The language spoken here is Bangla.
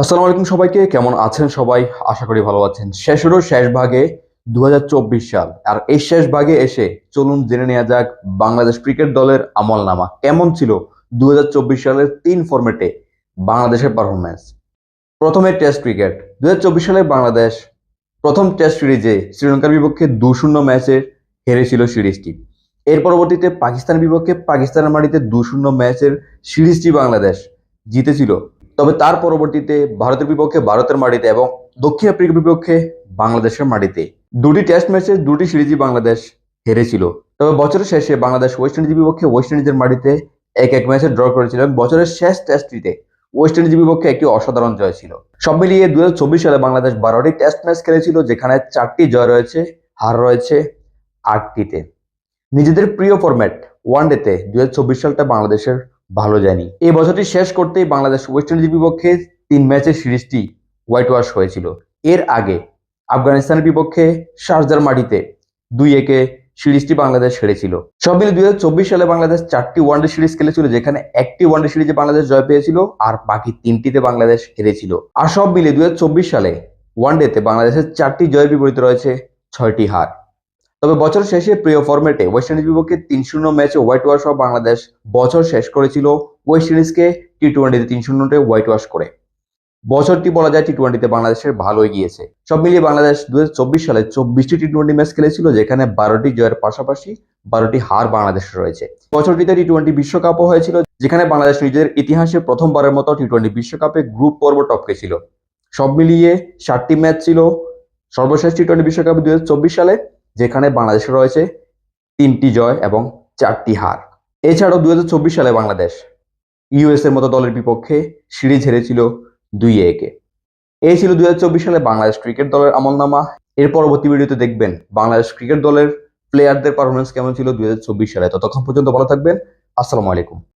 আসসালামু আলাইকুম সবাইকে, কেমন আছেন সবাই? আশা করি ভালো আছেন। শেষেরও শেষ ভাগে দু হাজার চব্বিশ সাল। আর এই শেষ ভাগে এসে চলুন জেনে নেওয়া যাক বাংলাদেশ ক্রিকেট দলের আমলনামা। কেমন ছিল দু হাজার চব্বিশ সালের তিন ফরম্যাটে বাংলাদেশের পারফরমেন্স প্রথমে টেস্ট ক্রিকেট দুই হাজার চব্বিশ সালে বাংলাদেশ প্রথম টেস্ট সিরিজে শ্রীলঙ্কার বিপক্ষে দু শূন্য ম্যাচে হেরেছিল সিরিজটি। এর পরবর্তীতে পাকিস্তানের বিপক্ষে পাকিস্তানের মাটিতে দু শূন্য ম্যাচের সিরিজটি বাংলাদেশ জিতেছিল। তবে তার পরবর্তীতে ভারতের বিপক্ষে ভারতের মাটিতে এবং দক্ষিণ আফ্রিকার বিপক্ষে বাংলাদেশের মাটিতে। দুটি টেস্ট ম্যাচে দুটি সিরিজই বাংলাদেশ হেরেছিল। তবে বছরের শেষে বাংলাদেশ ওয়েস্ট ইন্ডিজের বিপক্ষে ওয়েস্ট ইন্ডিজের মাটিতে এক এক ম্যাচে ড্র করেছিল বছরের শেষ টেস্টটিতে ওয়েস্ট ইন্ডিজের বিপক্ষে একটি অসাধারণ জয় ছিল। সব মিলিয়ে দুই হাজার চব্বিশ সালে বাংলাদেশ বারোটি টেস্ট ম্যাচ খেলেছিল, যেখানে চারটি জয় রয়েছে, হার রয়েছে আটটিতে। নিজেদের প্রিয় ফরম্যাট দুই হাজার চব্বিশ সালটা বাংলাদেশের ভালো যায়নি। এই বছরটি শেষ করতেই বাংলাদেশ ওয়েস্ট ইন্ডিজের বিপক্ষে তিন ম্যাচের সিরিজটি হোয়াইট ওয়াশ হয়েছিল। এর আগে আফগানিস্তানের বিপক্ষে শারজার মাটিতে দুই একে সিরিজটি বাংলাদেশ হেরেছিল। সব মিলে দুই সালে বাংলাদেশ চারটি ওয়ানডে সিরিজ খেলেছিল, যেখানে একটি ওয়ানডে সিরিজে বাংলাদেশ জয় পেয়েছিল আর বাকি তিনটিতে বাংলাদেশ হেরেছিল। আর সব মিলে দুই সালে ওয়ানডেতে বাংলাদেশের চারটি জয়ের বিপরীতে রয়েছে ছয়টি হার। তবে বছর শেষে প্রিয় ফরম্যাটে ওয়েস্ট ইন্ডিজ বিপক্ষে তিন শূন্য ম্যাচে হোয়াইট ওয়াশ হওয়া বাংলাদেশ বছর শেষ করেছিল ওয়েস্ট ইন্ডিজকে টি টোয়েন্টিতে তিন শূন্যতে হোয়াইট ওয়াশ করে। বছরটি বলা যায় টি টোয়েন্টিতে বাংলাদেশের ভালোই গিয়েছে। সব মিলিয়ে বাংলাদেশ দুহাজার চব্বিশ সালে চব্বিশটি টি টোয়েন্টি ম্যাচ খেলেছিল, যেখানে বারোটি জয়ের পাশাপাশি বারোটি হার বাংলাদেশের রয়েছে। বছরটিতে টি টোয়েন্টি বিশ্বকাপও হয়েছিল, যেখানে বাংলাদেশ নিজের ইতিহাসে প্রথমবারের মতো টি টোয়েন্টি বিশ্বকাপে গ্রুপ পর্ব টপকে ছিল। সব মিলিয়ে ষাটটি ম্যাচ ছিল সর্বশেষ টি টোয়েন্টি বিশ্বকাপে চব্বিশ সালে। যেখানে বাংলাদেশে রয়েছে তিনটি জয় এবং চারটি হার। এছাড়াও দুই হাজার চব্বিশ সালে বাংলাদেশ ইউএস এর মতো দলের বিপক্ষে সিরিজ হেরেছিল দুই একে। এই ছিল দুই হাজার চব্বিশ সালে বাংলাদেশ ক্রিকেট দলের আমলনামা। এর পরবর্তী ভিডিওতে দেখবেন বাংলাদেশ ক্রিকেট দলের প্লেয়ারদের পারফরমেন্স কেমন ছিল দুই হাজার চব্বিশ সালে। ততক্ষণ পর্যন্ত ভালো থাকবেন। আসসালামু আলাইকুম।